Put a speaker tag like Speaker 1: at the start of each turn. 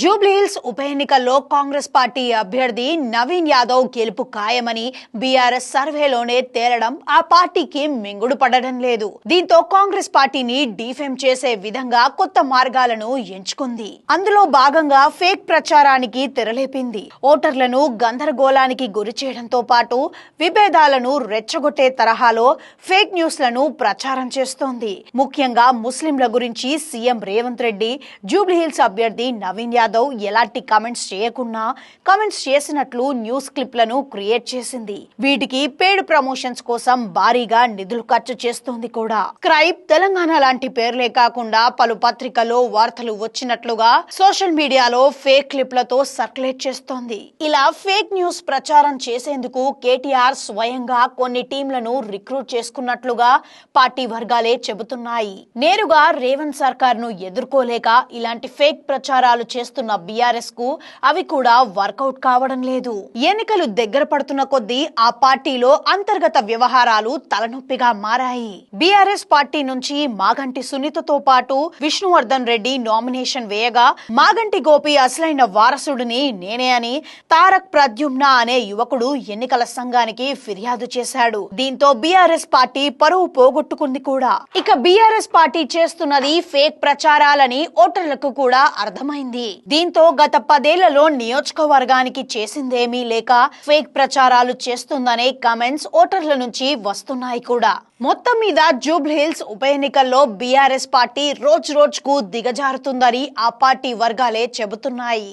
Speaker 1: జూబ్లీహిల్స్ ఉప ఎన్నికల్లో కాంగ్రెస్ పార్టీ అభ్యర్థి నవీన్ యాదవ్ గెలుపు ఖాయమని బీఆర్ఎస్ సర్వేలోనే తేలడం ఆ పార్టీకి మింగుడు పడడం లేదు. దీంతో కాంగ్రెస్ పార్టీని డిఫెమ్ చేసే విధంగా కొత్త మార్గాలను ఎంచుకుంది. అందులో భాగంగా ఫేక్ ప్రచారానికి తెరలేపింది. ఓటర్లను గందరగోళానికి గురి చేయడంతో పాటు విభేదాలను రెచ్చగొట్టే తరహాలో ఫేక్ న్యూస్లను ప్రచారం చేస్తోంది. ముఖ్యంగా ముస్లింల గురించి సీఎం రేవంత్ రెడ్డి జూబ్లీహిల్స్ అభ్యర్థి నవీన్ యాదవ్ ఎలాంటి కామెంట్స్ చేయకుండా కామెంట్స్ చేసినట్లు న్యూస్ క్లిప్లను క్రియేట్ చేసింది. వీటికి పేడ్ ప్రమోషన్స్ కోసం భారీగా నిధులు ఖర్చు చేస్తోంది కూడా. క్రైబ్ తెలంగాణ లాంటి పేర్లే కాకుండా పలు పత్రికల్లో వార్తలు వచ్చినట్లుగా సోషల్ మీడియాలో ఫేక్ క్లిప్లతో సర్క్యులేట్ చేస్తోంది. ఇలా ఫేక్ న్యూస్ ప్రచారం చేసేందుకు కేటీఆర్ స్వయంగా కొన్ని టీంలను రిక్రూట్ చేసుకున్నట్లుగా పార్టీ వర్గాలే చెబుతున్నాయి. నేరుగా రేవంత్ సర్కార్ను ఎదుర్కోలేక ఇలాంటి ఫేక్ ప్రచారాలు చేస్తున్న బీఆర్ఎస్కు అవి కూడా వర్కౌట్ కావడం లేదు. ఎన్నికలు దగ్గర పడుతున్న కొద్దీ ఆ పార్టీలో అంతర్గత వ్యవహారాలు తలనొప్పిగా మారాయి. బీఆర్ఎస్ పార్టీ నుంచి మాగంటి సునీతతో పాటు విష్ణువర్ధన్ రెడ్డి నామినేషన్ వేయగా మాగంటి గోపి అసలైన వారసుడిని నేనే అని తారక్ ప్రద్యుమ్న అనే యువకుడు ఎన్నికల సంఘానికి ఫిర్యాదు చేశాడు. దీంతో బీఆర్ఎస్ పార్టీ పరువు పోగొట్టుకుంది కూడా. ఇక బీఆర్ఎస్ పార్టీ చేస్తున్నది ఫేక్ ప్రచారాలని ఓటర్లకు కూడా అర్థమైంది. దీంతో గత పదేళ్ళలో నియోజకవర్గానికి చేసిందేమీ లేక ఫేక్ ప్రచారాలు చేస్తుందనే కమెంట్స్ ఓటర్ల నుంచి వస్తున్నాయి కూడా. మొత్తం మీద జూబ్లీహిల్స్ ఉప ఎన్నికల్లో బీఆర్ఎస్ పార్టీ రోజు రోజుకు దిగజారుతుందని ఆ పార్టీ వర్గాలే చెబుతున్నాయి.